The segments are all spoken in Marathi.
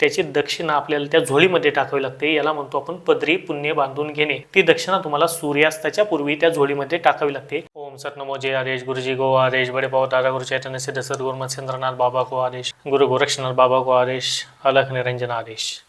त्याची दक्षिणा आपल्याला त्या झोळीमध्ये टाकावी लागते. याला म्हणतो आपण पदरी पुण्य बांधून घेणे. ती दक्षिणा तुम्हाला सूर्यास्ताच्या पूर्वी त्या झोळीमध्ये टाकावी लागते. ओम सत नमो जय आदेश. गुरुजी गो आदेश. बडे भाऊ दादा गुरु चैतन्य सिद्ध सद्गुरु मत्स्येंद्रनाथ बाबा को आदेश. गुरु गोरक्षनाथ बाबा को आदेश. अलख निरंजन आदेश.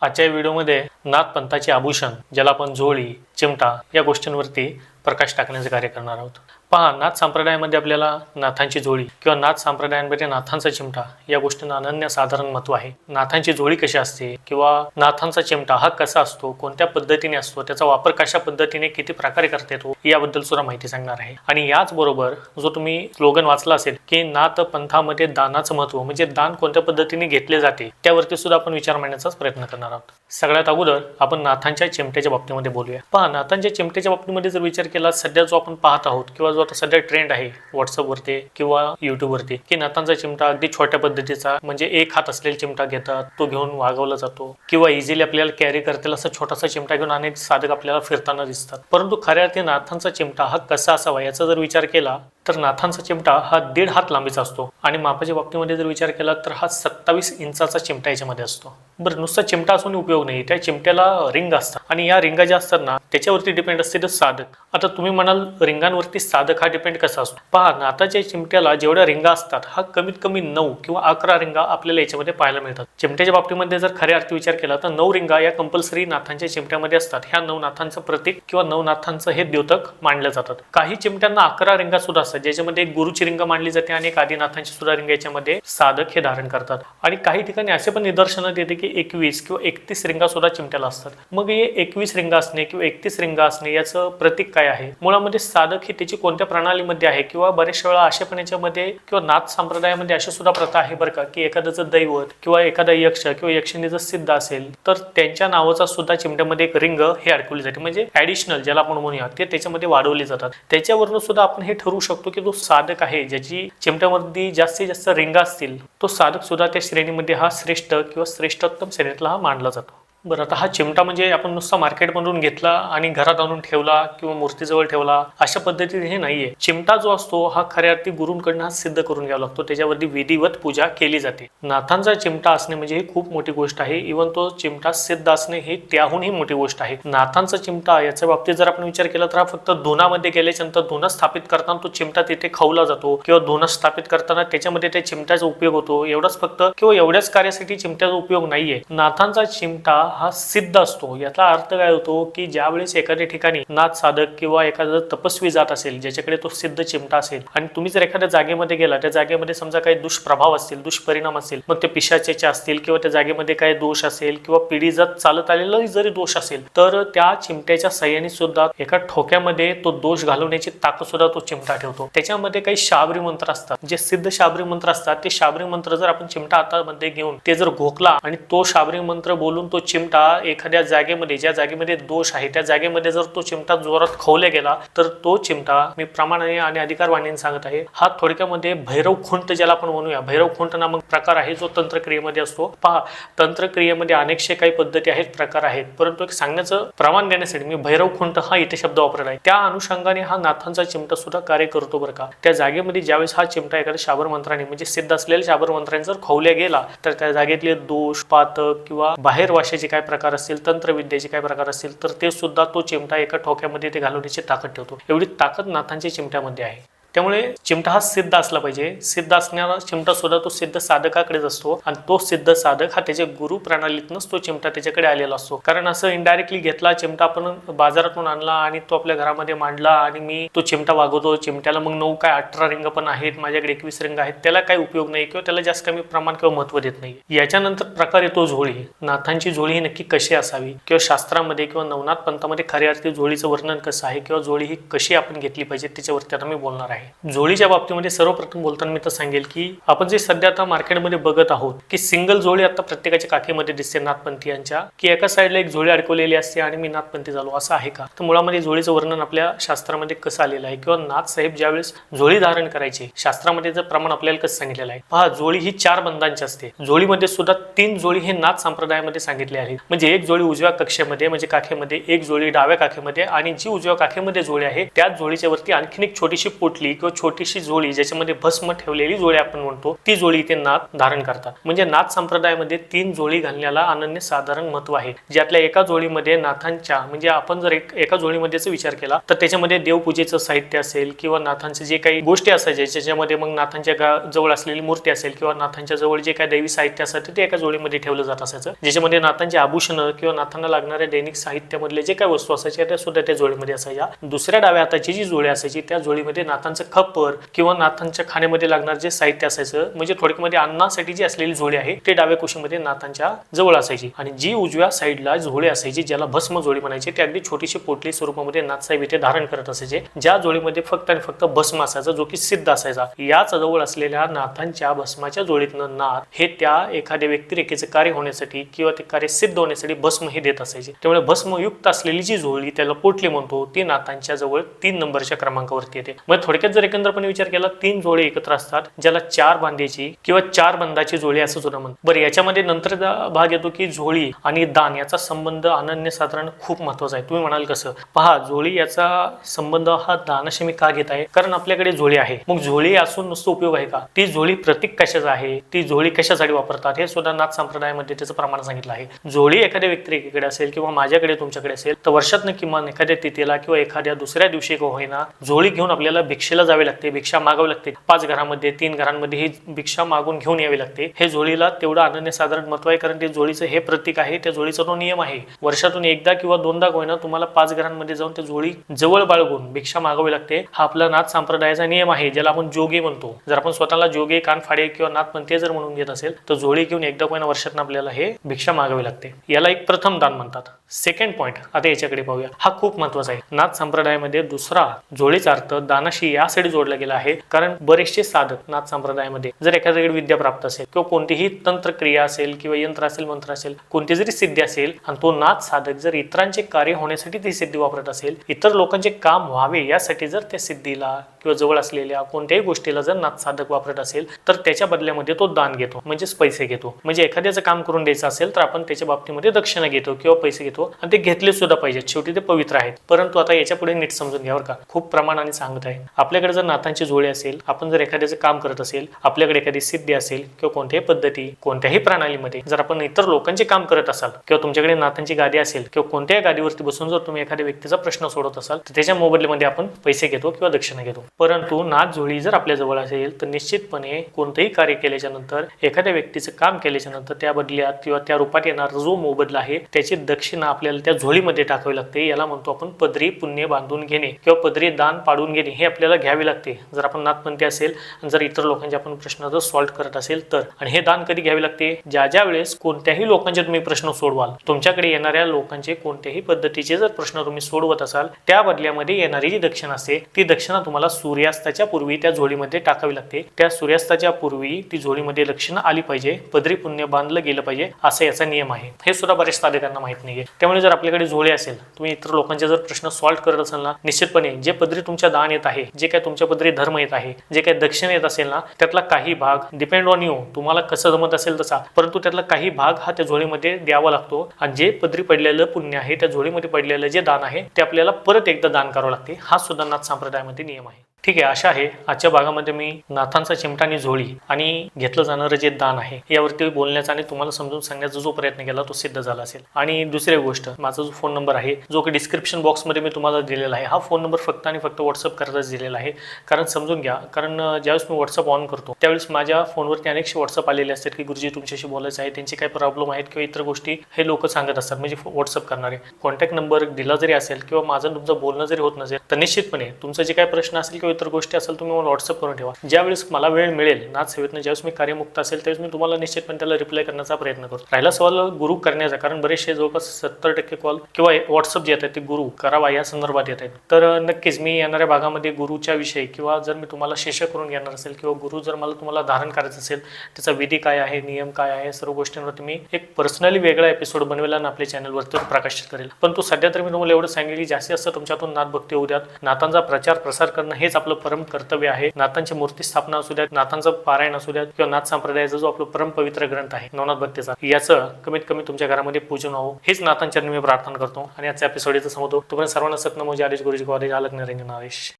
आजच्या व्हिडिओमध्ये नाथपंथाचे आभूषण ज्याला आपण झोळी चिमटा या गोष्टींवरती प्रकाश टाकण्याचे कार्य करणार आहोत. पहा नाथ संप्रदायामध्ये आपल्याला नाथांची झोळी किंवा नाथ संप्रदायांमध्ये नाथांचा चिमटा या गोष्टींना अनन्य साधारण महत्त्व आहे. नाथांची झोळी कशी असते किंवा नाथांचा चिमटा हा कसा असतो कोणत्या पद्धतीने असतो त्याचा वापर कशा पद्धतीने किती प्रकारे करता येतो याबद्दल सुद्धा माहिती सांगणार आहे. आणि याचबरोबर जो तुम्ही स्लोगन वाचला असेल की नाथ पंथामध्ये दानाचं महत्त्व म्हणजे दान कोणत्या पद्धतीने घेतले जाते त्यावरती सुद्धा आपण विचार मांडण्याचाच प्रयत्न करणार आहोत. सगळ्यात अगोदर आपण नाथांच्या चिमट्याच्या बाबतीमध्ये बोलूया. पहा नाथांच्या चिमट्याच्या बाबतीमध्ये जर विचार केला सध्या जो आपण पाहत आहोत किंवा जो आता सध्या ट्रेंड आहे व्हॉट्सअपवरती किंवा युट्यूबवरती की नाथांचा चिमटा अगदी छोट्या पद्धतीचा म्हणजे एक हात असलेला चिमटा घेतात तो घेऊन वागवला जातो. किंवा इझिली आपल्याला कॅरी करतील असा छोटासा चिमटा घेऊन अनेक साधक आपल्याला फिरताना दिसतात. परंतु खऱ्या अर्थी नाथांचा चिमटा हा कसा असावा याचा जर विचार केला तर नाथांचा चिमटा हा दीड हात लांबीचा असतो आणि मापाच्या बाबतीमध्ये जर विचार केला तर हा सत्तावीस इंचाचा चिमटा याच्यामध्ये असतो. बरं नुसता चिमटा असून उपयोग नाही. त्या चिमट्याला रिंग असतात आणि या रिंगा ज्या असतात ना त्याच्यावरती डिपेंड असते ते साधक. आता तुम्ही म्हणाल रिंगांवरती साधक हा डिपेंड कसा असतो? पहा नाथाच्या चिमट्याला जेवढ्या रिंगा असतात हा कमीत कमी नऊ किंवा अकरा रिंगा आपल्याला याच्यामध्ये पाहायला मिळतात. चिमट्याच्या बाबतीमध्ये जर खऱ्या अर्थी विचार केला तर नऊ रिंगा या कंपल्सरी नाथांच्या चिमट्यामध्ये असतात. ह्या नऊ नाथांचं प्रतीक किंवा नऊ नाथांचं हे द्योतक मानलं जातात. काही चिमट्यांना अकरा रिंगा सुद्धा असतात. ज्याच्यामध्ये एक गुरुची रिंग मानली जाते आणि एक आदिनाथांची सुद्धा रिंग याच्यामध्ये साधक हे धारण करतात. आणि काही ठिकाणी असे पण निदर्शनात येते की एकवीस किंवा एकतीस रिंगा सुद्धा चिमट्याला असतात. मग हे एकवीस रिंगा असणे किंवा एकतीस रिंगा असणे याचं प्रतीक काय आहे? मुळामध्ये साधक ही त्याची कोणत्या प्रणालीमध्ये आहे किंवा बऱ्याचशा वेळा असे पण याच्यामध्ये किंवा नाथ संप्रदायामध्ये अशी सुद्धा प्रथा आहे बरं का की एखाद्याचं दैवत किंवा एखादा यक्ष किंवा यक्षिणी जर सिद्ध असेल तर त्यांच्या नावाचा सुद्धा चिमट्यामध्ये एक रिंग हे अडकवली जाते. म्हणजे ऍडिशनल ज्याला आपण म्हणूया ते त्याच्यामध्ये वाढवले जातात. त्याच्यावरून सुद्धा आपण हे ठरवू शकतो की तो साधक आहे ज्याची चिमट्यामध्ये जास्तीत जास्त रिंगा असतील तो साधक सुद्धा त्या श्रेणीमध्ये हा श्रेष्ठ किंवा श्रेष्ठोत्तम श्रेणीतला हा मानला जातो. बरं आता हा चिमटा म्हणजे आपण नुसता मार्केटमधून घेतला आणि घरात आणून ठेवला किंवा मूर्तीजवळ ठेवला अशा पद्धतीने हे नाहीये. चिमटा जो असतो हा खऱ्या अर्थी गुरूंकडनं हा सिद्ध करून घ्यावा लागतो. त्याच्यावरती विधिवत पूजा केली जाते. नाथांचा चिमटा असणे म्हणजे ही खूप मोठी गोष्ट आहे. इव्हन तो चिमटा सिद्ध असणे ही त्याहूनही मोठी गोष्ट आहे. नाथांचा चिमटा याच्या बाबतीत जर आपण विचार केला तर हा फक्त धुनामध्ये गेल्याच्यानंतर धुना स्थापित करताना तो चिमटा तिथे खवला जातो किंवा धुना स्थापित करताना त्याच्यामध्ये त्या चिमट्याचा उपयोग होतो. एवढाच फक्त किंवा एवढ्याच कार्यासाठी चिमट्याचा उपयोग नाहीये. नाथांचा चिमटा हा सिद्ध असतो. याचा अर्थ काय होतो की ज्यावेळेस एखाद्या ठिकाणी नाथ साधक किंवा एखादा तपस्वी जात असेल ज्याच्याकडे तो सिद्ध चिमटा असेल आणि तुम्ही जर एखाद्या जागेमध्ये गेला त्या जागेमध्ये समजा काही दुष्प्रभाव असतील दुष्परिणाम असेल मग ते पिशाचेचे असतील किंवा त्या जागेमध्ये काही दोष असेल किंवा पिढी जात चालत आलेला जरी दोष असेल तर त्या चिमट्याच्या सहाय्याने सुद्धा एका ठोक्यामध्ये तो दोष घालवण्याची ताकद सुद्धा तो चिमटा ठेवतो. त्याच्यामध्ये काही शाबरी मंत्र असतात. जे सिद्ध शाबरी मंत्र असतात ते शाबरी मंत्र जर आपण चिमटा हातामध्ये घेऊन ते जर घोकला आणि तो शाबरी मंत्र बोलून तो चिमटा एखाद्या जागेमध्ये ज्या जागेमध्ये दोष आहे त्या जागेमध्ये जर तो चिमटा जोरात खवल्या गेला तर तो चिमटा मी प्रमाणाने आणि अधिकार वाणीने सांगत आहे हा थोडक्यामध्ये भैरव खुंट ज्याला आपण म्हणूया. भैरव खुंट नामक प्रकार आहे जो तंत्रक्रियेमध्ये असतो. पहा तंत्रक्रियेमध्ये अनेकशे काही पद्धती आहेत प्रकार आहेत परंतु एक सांगण्याचं प्रमाण देण्यासाठी मी भैरव खुंट हा इथे शब्द वापरला आहे. त्या अनुषंगाने हा नाथांचा चिमटा सुद्धा कार्य करतो बरं का. त्या जागेमध्ये ज्यावेळेस हा चिमटा एखाद्या शाबर मंत्राने म्हणजे सिद्ध असलेल्या शाबर मंत्राने जर खवल्या गेला तर त्या जागेतले दोष पातक किंवा बाहेर वाशाचे काय प्रकार असतील तंत्रविद्येचे काय प्रकार असतील तर ते सुद्धा तो चिमटा एका ठोक्यामध्ये ते घालवण्याची ताकद ठेवतो. एवढी ताकद नाथांच्या चिमट्यामध्ये आहे. त्यामुळे चिमटा हा सिद्ध असला पाहिजे. सिद्ध असणारा चिमटा सुद्धा तो सिद्ध साधकाकडेच असतो आणि तो सिद्ध साधक हा त्याच्या गुरु प्रणालीतनंच तो चिमटा त्याच्याकडे आलेला असतो. कारण असं इनडायरेक्टली घेतला चिमटा आपण बाजारातून आणला आणि तो आपल्या घरामध्ये मांडला आणि मी तो चिमटा वागवतो. चिमट्याला मग नऊ काय अठरा रिंग पण आहेत माझ्याकडे एकवीस रिंग आहेत त्याला काही उपयोग नाही किंवा त्याला जास्त कमी प्रमाण किंवा महत्त्व देत नाही. याच्यानंतर प्रकार येतो झोळी. नाथांची झोळी ही नक्की कशी असावी? किंवा शास्त्रामध्ये किंवा नवनाथ पंथामध्ये खऱ्या अर्थी झोळीचं वर्णन कसं आहे? किंवा झोळी ही कशी आपण घेतली पाहिजे? त्याच्यावरती आता मी बोलणार आहे. झोळीच्या बाबतीमध्ये सर्वप्रथम बोलताना मी तर सांगेल की आपण जे सध्या आता मार्केटमध्ये बघत आहोत की सिंगल जोळी आता प्रत्येकाच्या काखेमध्ये दिसते नाथपंथीयांच्या की एका साईडला एक जोळी अडकवलेली असते आणि मी नाथपंथी झालो असं आहे का? तर मुळामध्ये जोळीचं वर्णन आपल्या शास्त्रामध्ये कसं आलेलं आहे? किंवा नाथ साहेब ज्यावेळेस जोळी धारण करायचे शास्त्रामध्ये जर प्रमाण आपल्याला कसं सांगितलेलं आहे? पहा जोळी ही चार बंधांची असते. जोळीमध्ये सुद्धा तीन जोळी हे नाथ संप्रदायामध्ये सांगितले आहेत. म्हणजे एक जोळी उजव्या कक्षेमध्ये म्हणजे काखेमध्ये एक जोळी डाव्या काखेमध्ये आणि जी उजव्या काखेमध्ये जोळी आहे त्याच जोळीच्या वरती आणखीन एक छोटीशी पोटली किंवा छोटीशी जोळी ज्याच्यामध्ये भस्म ठेवलेली जोळी आपण म्हणतो ती जोळी ते नाथ धारण करतात. म्हणजे नाथ संप्रदायामध्ये तीन जोळी घालण्याला अनन्य साधारण महत्त्व आहे. ज्यातल्या एका जोळीमध्ये नाथांच्या म्हणजे आपण जर एक एका जोडीमध्येच विचार केला तर त्याच्यामध्ये देवपूजेचं साहित्य असेल किंवा नाथांचे जे काही गोष्टी असायच्या ज्याच्यामध्ये मग नाथांच्या जवळ असलेली मूर्ती असेल किंवा नाथांच्या जवळ जे काही दैवी साहित्य असायचं ते एका जोळीमध्ये ठेवलं जात असायचं. ज्याच्यामध्ये नाथांची आभूषणं किंवा नाथांना लागणाऱ्या दैनिक साहित्यामधले जे काही वस्तू असायच्या त्या सुद्धा त्या जोळीमध्ये असायच्या. दुसऱ्या डाव्या हाताची जी जोळी असायची त्या जोळीमध्ये नाथांचं खप्पर किंवा नाथांच्या खाण्यामध्ये लागणार जे साहित्य असायचं म्हणजे थोडक्यामध्ये अन्नासाठी जी असलेली झोळी आहे ते डाव्या कुशीमध्ये नाथांच्या जवळ असायची. आणि जी उजव्या साईडला झोळी असायची ज्याला भस्म झोळी म्हणायची ते अगदी छोटीशी पोटली स्वरूपामध्ये नाथसाहेब इथे धारण करत असायचे. ज्या झोळीमध्ये फक्त आणि फक्त भस्म असायचा जो की सिद्ध असायचा. याच जवळ असलेल्या नाथांच्या भस्माच्या जोळीतनं नाथ हे त्या एखाद्या व्यक्तिरेखेचं कार्य होण्यासाठी किंवा ते कार्य सिद्ध होण्यासाठी भस्म हे देत असायचे. त्यामुळे भस्मयुक्त असलेली जी झोळी त्याला पोटली म्हणतो ती नाथांच्या जवळ तीन नंबरच्या क्रमांकावरती येते. मग थोडक्यात जर एकंदरपणे विचार केला तीन जोडे एकत्र असतात ज्याला चार बांध्याची किंवा चार बंधाची जोळी असं सुद्धा म्हणतात. बरं याच्यामध्ये नंतर भाग येतो की जोळी आणि दान याचा संबंध अनन्यसाधारण खूप महत्त्वाचा आहे. तुम्ही म्हणाल कसं? पहा जोळी याचा संबंध हा दानाशी मी का घेत आहे? कारण आपल्याकडे जोळी आहे. मग झोळी असून नुसतं उपयोग आहे का? ती जोळी प्रतीक कशाचा आहे? ती जोळी कशासाठी वापरतात? हे सुद्धा नाथ संप्रदायामध्ये त्याचं प्रमाण सांगितलं आहे. जोळी एखाद्या व्यक्तीकडे असेल किंवा माझ्याकडे तुमच्याकडे असेल तर वर्षातनं किमान एखाद्या तिथीला किंवा एखाद्या दुसऱ्या दिवशी का होईना जोळी घेऊन आपल्याला भिक्षेला जावे लागते भिक्षा मागावी लागते. पाच घरामध्ये तीन घरांमध्ये ही भिक्षा मागून घेऊन यावी लागते. हे जोडीला तेवढं अनन्यसाधारण महत्त्व आहे कारण ते जोडीचं हे प्रतीक आहे त्या जोडीचा तो नियम आहे. वर्षातून एकदा किंवा दोनदा कोयना होईना तुम्हाला पाच घरांमध्ये जाऊन त्या जोडी जवळ बाळगून भिक्षा मागावी लागते. हा आपला नाथ संप्रदायाचा नियम आहे ज्याला आपण जोगे म्हणतो. जर आपण स्वतःला जोगे कानफाडे किंवा नाथ म्हणते जर म्हणून घेत असेल तर जोडी घेऊन एकदा कोणा वर्षातून आपल्याला हे भिक्षा मागावी लागते. याला एक प्रथम दान म्हणतात. सेकंड पॉईंट आता याच्याकडे पाहूया. हा खूप महत्त्वाचा आहे. नाथ संप्रदायामध्ये दुसरा जोडीचा अर्थ दानाशी यासाठी जोडला गेला आहे. कारण बरेचसे साधक नाथ संप्रदायामध्ये जर एखाद्याकडे विद्या प्राप्त असेल किंवा कोणतीही तंत्रक्रिया असेल किंवा यंत्र असेल मंत्र असेल कोणती जरी सिद्धी असेल आणि तो नाथ साधक जर इतरांचे कार्य होण्यासाठी ती सिद्धी वापरत असेल इतर लोकांचे काम व्हावे यासाठी जर त्या सिद्धीला किंवा जवळ असलेल्या कोणत्याही गोष्टीला जर नाथ साधक वापरत असेल तर त्याच्या बदल्यामध्ये तो दान घेतो म्हणजेच पैसे घेतो. म्हणजे एखाद्याचं काम करून द्यायचं असेल तर आपण त्याच्या बाबतीमध्ये दक्षिणा घेतो किंवा पैसे घेतो आणि ते घेतले सुद्धा पाहिजेत. शेवटी ते पवित्र आहेत. परंतु आता याच्यापुढे नीट समजून घ्यावर का. खूप प्रमाणाने सांगत आहे. आपल्याकडे जर नाथांची जोडी असेल आपण जर एखाद्याचं काम करत असेल आपल्याकडे एखादी सिद्धी असेल किंवा कोणत्याही पद्धती कोणत्याही प्रणालीमध्ये जर आपण इतर लोकांचे काम करत असाल किंवा तुमच्याकडे नाथांची गादी असेल किंवा कोणत्याही गादीवरती बसून जर तुम्ही एखाद्या व्यक्तीचा प्रश्न सोडवत असाल तर त्याच्या मोबदल्यामध्ये आपण पैसे घेतो किंवा दक्षिणा घेतो. परंतु नाथ जोडी जर आपल्या जवळ असेल तर निश्चितपणे कोणतंही कार्य केल्याच्यानंतर एखाद्या व्यक्तीचं काम केल्याच्यानंतर त्या बदल्यात किंवा त्या रूपात येणारा जो मोबदला आहे त्याची दक्षिणा आपल्याला त्या झोळीमध्ये टाकावी लागते. याला म्हणतो आपण पदरी पुण्य बांधून घेणे किंवा पदरी दान पाडून घेणे हे आपल्याला घ्यावी लागते. जर आपण नाथपंथी असेल आणि जर इतर लोकांचे आपण प्रश्न जर सॉल्व्ह करत असेल तर. आणि हे दान कधी घ्यावे लागते? ज्या ज्या वेळेस कोणत्याही लोकांचे तुम्ही प्रश्न सोडवाल. तुमच्याकडे येणाऱ्या लोकांचे कोणत्याही पद्धतीचे जर प्रश्न तुम्ही सोडवत असाल त्या बदल्यामध्ये येणारी जी दक्षिणा असते ती दक्षिणा तुम्हाला सूर्यास्ताच्या पूर्वी त्या झोळीमध्ये टाकावी लागते. त्या सूर्यास्ताच्या पूर्वी ती झोळीमध्ये दक्षिणा आली पाहिजे पदरी पुण्य बांधलं गेलं पाहिजे असा याचा नियम आहे. हे सुद्धा बरेच साधकांना माहीत नाहीये. त्यामुळे जर आपल्याकडे झोळे असेल तुम्ही इतर लोकांचे जर प्रश्न सॉल्व्ह करत असाल ना निश्चितपणे जे पदरी तुमच्या दान येत आहे जे काही तुमच्या पदरी धर्म येत आहे जे काही दक्षिण येत असेल ना त्यातला काही भाग डिपेंड ऑन यू तुम्हाला कसं जमत असेल तसा. परंतु त्यातला काही भाग हा त्या झोळीमध्ये द्यावा लागतो. आणि जे पदरी पडलेलं पुण्य आहे त्या झोळीमध्ये पडलेलं जे दान आहे ते आपल्याला परत एकदा दान करावं लागते. हा सुद्धा नाथ संप्रदायामध्ये नियम आहे. ठीक आहे अशा आहे. आजच्या भागामध्ये मी नाथांचा चिमटा आणि झोळी आणि घेतलं जाणारं जे दान आहे यावरती बोलण्याचा आणि तुम्हाला समजून सांगण्याचा जो प्रयत्न केला तो सिद्ध झाला असेल. आणि दुसरी गोष्ट माझा जो फोन नंबर आहे जो की डिस्क्रिप्शन बॉक्समध्ये मी तुम्हाला दिलेला आहे हा फोन नंबर फक्त आणि फक्त व्हॉट्सअप करताच दिलेला आहे. कारण समजून घ्या कारण ज्यावेळेस मी व्हॉट्सअप ऑन करतो त्यावेळेस माझ्या फोनवरती अनेकशे व्हॉट्सअप आलेले असतात की गुरुजी तुमच्याशी बोलायचं आहे त्यांचे काही प्रॉब्लेम आहेत किंवा इतर गोष्टी हे लोक सांगत असतात म्हणजे व्हॉट्सअप करणारे. कॉन्टॅक्ट नंबर दिला जरी असेल किंवा माझं तुमचं बोलणं जरी होत नसेल तर निश्चितपणे तुमचं जे काही प्रश्न असेल किंवा इतर गोष्टी असेल तुम्ही मला व्हॉट्सअप करून ठेवा. ज्यावेळेस मला वेळ मिळेल नाच सेवेतनं ज्यावेळेस मी कार्यमुक्त असेल त्यावेळेस मी तुम्हाला निश्चितपणे त्याला रिप्लाय करण्याचा प्रयत्न करतो राहिला सवाल गुरु करण्याचा कारण बरेचसे जवळपास सत्तर टक्के कॉल किंवा व्हॉट्सअप जे येत आहेत ते गुरु करावा या संदर्भात येत आहेत. तर नक्कीच मी येणाऱ्या भागामध्ये गुरुच्या विषयी किंवा जर मी तुम्हाला शिष्य करून घेणार असेल किंवा गुरु जर मला तुम्हाला धारण करायचं असेल त्याचा विधी काय आहे नियम काय आहे सर्व गोष्टींवरती मी एक पर्सनली वेगळा एपिसोड बनवेला आणि आपल्या चॅनलवरती प्रकाशित करेल. पण तो सध्या तर मी तुम्हाला एवढं सांगेल की जास्तीत जास्त तुमच्यातून नाथ भक्ती होऊ द्यात. नाथांचा प्रचार प्रसार करणं हेच आपलं परम कर्तव्य आहे. नाथांची मूर्ती स्थापना असू द्यात नाथांचं पारायण असू द्यात किंवा नाथ संप्रदायाचा जो आपला परम पवित्र ग्रंथ आहे नवनाथ भक्तीचा याचं कमीत कमी तुमच्या घरामध्ये पूजन व्हावं. हेच नाथांच्या मी प्रार्थना करतो. आणि आजच्या एपिसोड इथं संपवतो तुम्हाला सर्वांना सत्नमोजी आदेश गुरुजी कॉलेज अलग निरंजन आदेश